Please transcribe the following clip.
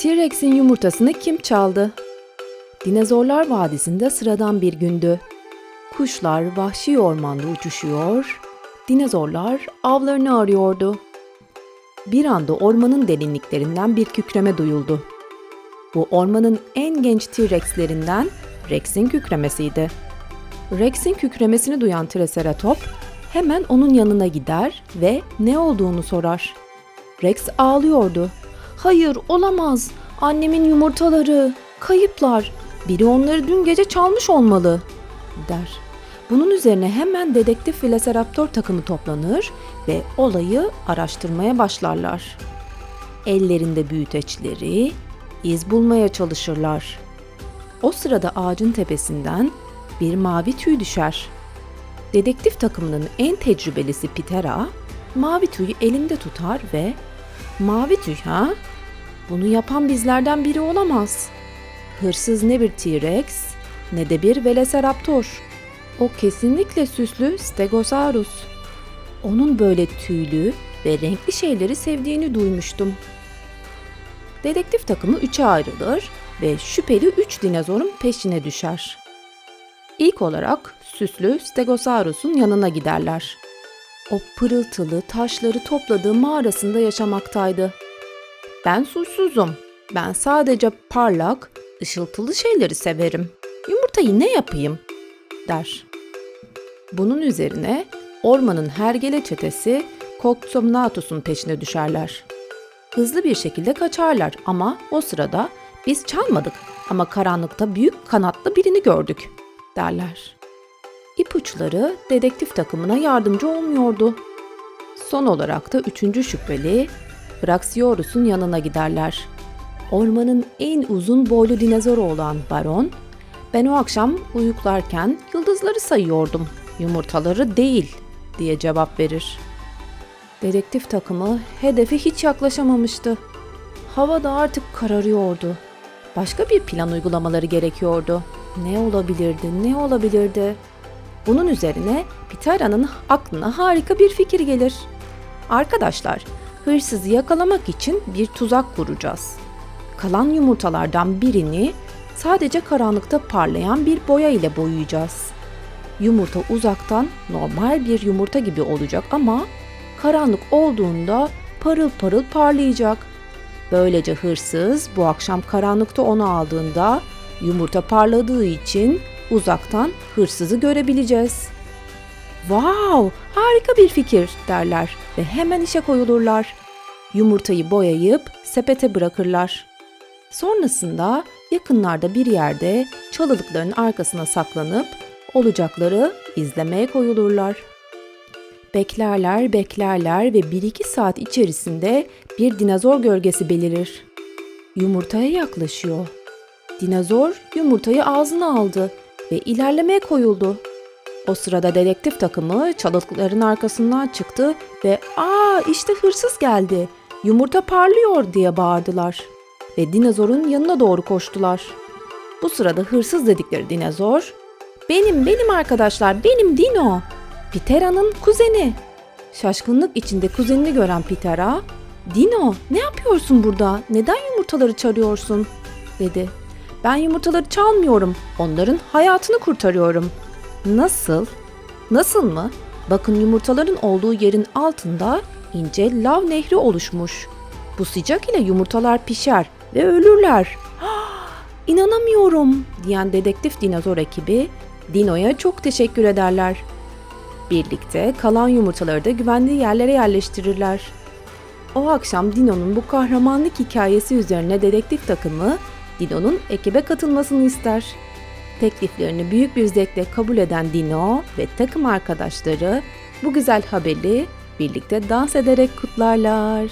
T-Rex'in yumurtasını kim çaldı? Dinozorlar Vadisi'nde sıradan bir gündü. Kuşlar vahşi ormanda uçuşuyor, dinozorlar avlarını arıyordu. Bir anda ormanın derinliklerinden bir kükreme duyuldu. Bu ormanın en genç T-Rex'lerinden Rex'in kükremesiydi. Rex'in kükremesini duyan Triceratop hemen onun yanına gider ve ne olduğunu sorar. Rex ağlıyordu. Hayır olamaz. Annemin yumurtaları. Kayıplar. Biri onları dün gece çalmış olmalı der. Bunun üzerine hemen dedektif Velociraptor takımı toplanır ve olayı araştırmaya başlarlar. Ellerinde büyüteçleri iz bulmaya çalışırlar. O sırada ağacın tepesinden bir mavi tüy düşer. Dedektif takımının en tecrübelisi Pitera, mavi tüyü elinde tutar ve ''Mavi tüy ha? Bunu yapan bizlerden biri olamaz. Hırsız ne bir T-Rex ne de bir Velociraptor. O kesinlikle süslü Stegosaurus. Onun böyle tüylü ve renkli şeyleri sevdiğini duymuştum. Dedektif takımı üçe ayrılır ve şüpheli üç dinozorun peşine düşer. İlk olarak süslü Stegosaurus'un yanına giderler. O pırıltılı taşları topladığı mağarasında yaşamaktaydı. Ben suçsuzum. Ben sadece parlak, ışıltılı şeyleri severim. Yumurtayı ne yapayım? der. Bunun üzerine ormanın hergele çetesi Koktomnatus'un peşine düşerler. Hızlı bir şekilde kaçarlar ama o sırada biz çalmadık ama karanlıkta büyük kanatlı birini gördük derler. İpuçları dedektif takımına yardımcı olmuyordu. Son olarak da üçüncü şüpheli Braxiorus'un yanına giderler. Ormanın en uzun boylu dinozoru olan Baron, ben o akşam uyuklarken yıldızları sayıyordum, yumurtaları değil diye cevap verir. Dedektif takımı hedefe hiç yaklaşamamıştı. Hava da artık kararıyordu. Başka bir plan uygulamaları gerekiyordu. Ne olabilirdi, ne olabilirdi? Bunun üzerine Pitera'nın aklına harika bir fikir gelir. Arkadaşlar, hırsızı yakalamak için bir tuzak kuracağız. Kalan yumurtalardan birini sadece karanlıkta parlayan bir boya ile boyayacağız. Yumurta uzaktan normal bir yumurta gibi olacak ama karanlık olduğunda parıl parıl parlayacak. Böylece hırsız bu akşam karanlıkta onu aldığında yumurta parladığı için uzaktan hırsızı görebileceğiz. Wow, harika bir fikir derler ve hemen işe koyulurlar. Yumurtayı boyayıp sepete bırakırlar. Sonrasında yakınlarda bir yerde çalılıkların arkasına saklanıp olacakları izlemeye koyulurlar. Beklerler, beklerler ve 1-2 saat içerisinde bir dinozor gölgesi belirir. Yumurtaya yaklaşıyor. Dinozor yumurtayı ağzına aldı ve ilerlemeye koyuldu. O sırada dedektif takımı çalılıkların arkasından çıktı ve ''Aa işte hırsız geldi, yumurta parlıyor'' diye bağırdılar ve dinozorun yanına doğru koştular. Bu sırada hırsız dedikleri dinozor ''Benim, benim arkadaşlar, benim Dino, Pitera'nın kuzeni.'' Şaşkınlık içinde kuzenini gören Pitera ''Dino ne yapıyorsun burada, neden yumurtaları çalıyorsun?'' dedi. Ben yumurtaları çalmıyorum. Onların hayatını kurtarıyorum. Nasıl? Nasıl mı? Bakın yumurtaların olduğu yerin altında ince lav nehri oluşmuş. Bu sıcak ile yumurtalar pişer ve ölürler. İnanamıyorum diyen dedektif dinozor ekibi Dino'ya çok teşekkür ederler. Birlikte kalan yumurtaları da güvenli yerlere yerleştirirler. O akşam Dino'nun bu kahramanlık hikayesi üzerine dedektif takımı Dino'nun ekibe katılmasını ister. Tekliflerini büyük bir zevkle kabul eden Dino ve takım arkadaşları bu güzel haberi birlikte dans ederek kutlarlar.